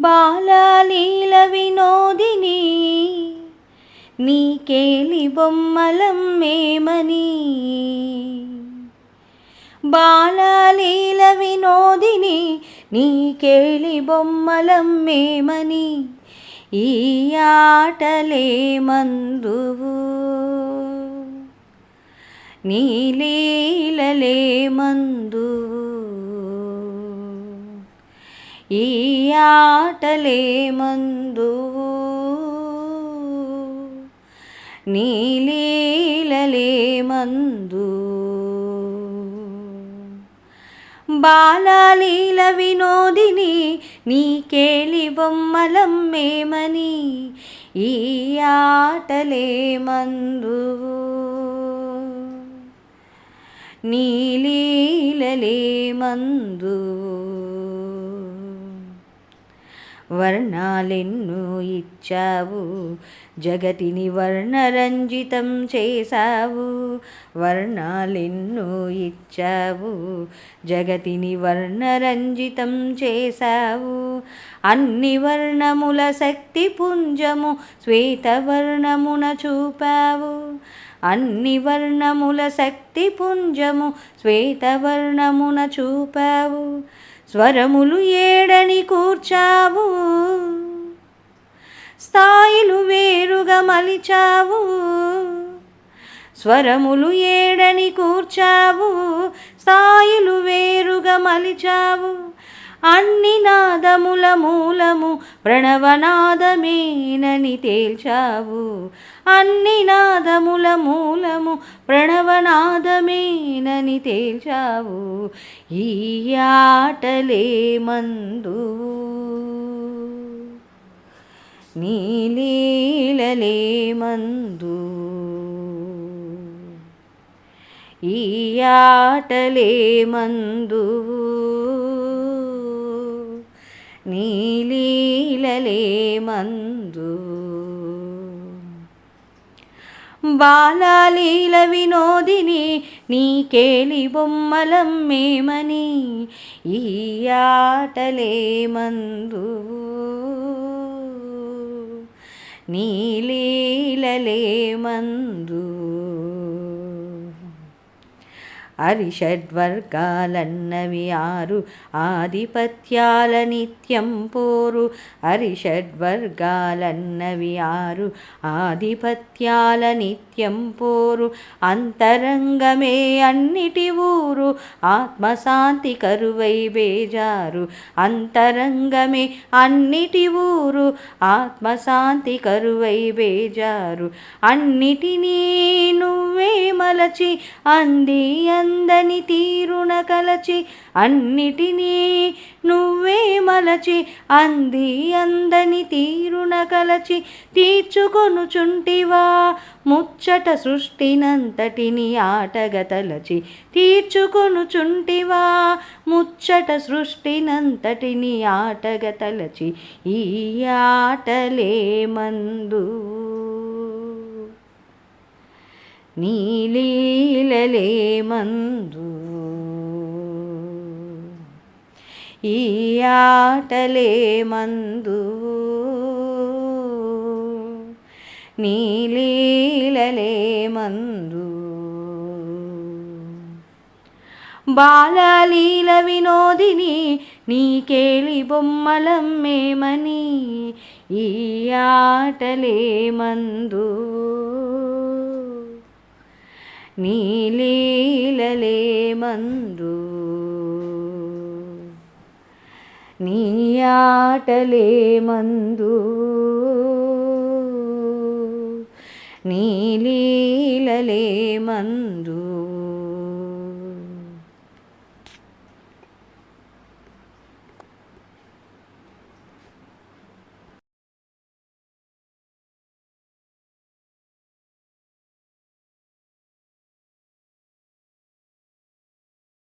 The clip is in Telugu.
బాలలీల వినోదిని నీకేలి బొమ్మలం మేమని. బాలలీల వినోదిని నీకేలి బొమ్మలం మేమని. ఈ ఆటలే మందువు నీలీలలే మందువు. ఈ మాటలే మందువు నీలీలలే మందు బాలలీల వినోదిని నీకేలి బొమ్మలం మేమని ఈ ఆటలే మందు నీలీలలే మందు వర్ణాలెన్నో ఇచ్చావు. జగతిని వర్ణరంజితం చేశావు. వర్ణాలెన్నో ఇచ్చావు. జగతిని వర్ణరంజితం చేశావు. అన్ని వర్ణముల శక్తి పుంజము శ్వేతవర్ణమున చూపావు. అన్ని వర్ణముల శక్తి పుంజము శ్వేతవర్ణమున చూపావు. స్వరములు ఏడని కూర్చావు. స్థాయిలు వేరుగా మలిచావు. స్వరములు ఏడని కూర్చావు. స్థాయిలు వేరుగా మలిచావు. అన్ని నాదముల మూలము ప్రణవనాదమేనని తేల్చావు. అన్ని నాదముల మూలము ప్రణవనాదమేనని తేల్చావు. ఈ ఆటలే మందు. నీలీలలే మందు. ఈ ఆటలే మందు. నీలీలలే మందు బాలలీల వినోదిని నీకేలి బొమ్మలం మేమని ఈ ఆటలే మందు నీలీలలే మందు అరిషడ్వర్గాలన్నవి ఆరు ఆధిపత్యాల నిత్యం పోరు. అరిషడ్వర్గాలన్నవి ఆరు ఆధిపత్యాల నిత్యం పోరు. అంతరంగమే అన్నిటి ఊరు. ఆత్మశాంతి కరువై బేజారు. అంతరంగమే అన్నిటి ఊరు. ఆత్మశాంతి కరువై బేజారు. అన్నిటినీ నువ్వే మలచి అంది అందని తీరున కలచి అన్నిటినీ నువ్వే మలచి అంది అందని తీరున కలచి తీర్చుకొనుచుంటివా? ముచ్చట సృష్టినంతటిని ఆటగతలచి తీర్చుకొనుచుంటివా? ముచ్చట సృష్టినంతటిని ఆటగతలచి ఈ ఆటలే మందు. నీలీలలే మందు ఈ ఆటలే మందు నీలీలలే మందు బాలలీల వినోదిని నీకేలి బొమ్మలమ్మేమని. ఈ ఆటలే మందు నీలీలలే మందు. నీ ఆటలే మందు. నీలీలలే మందు.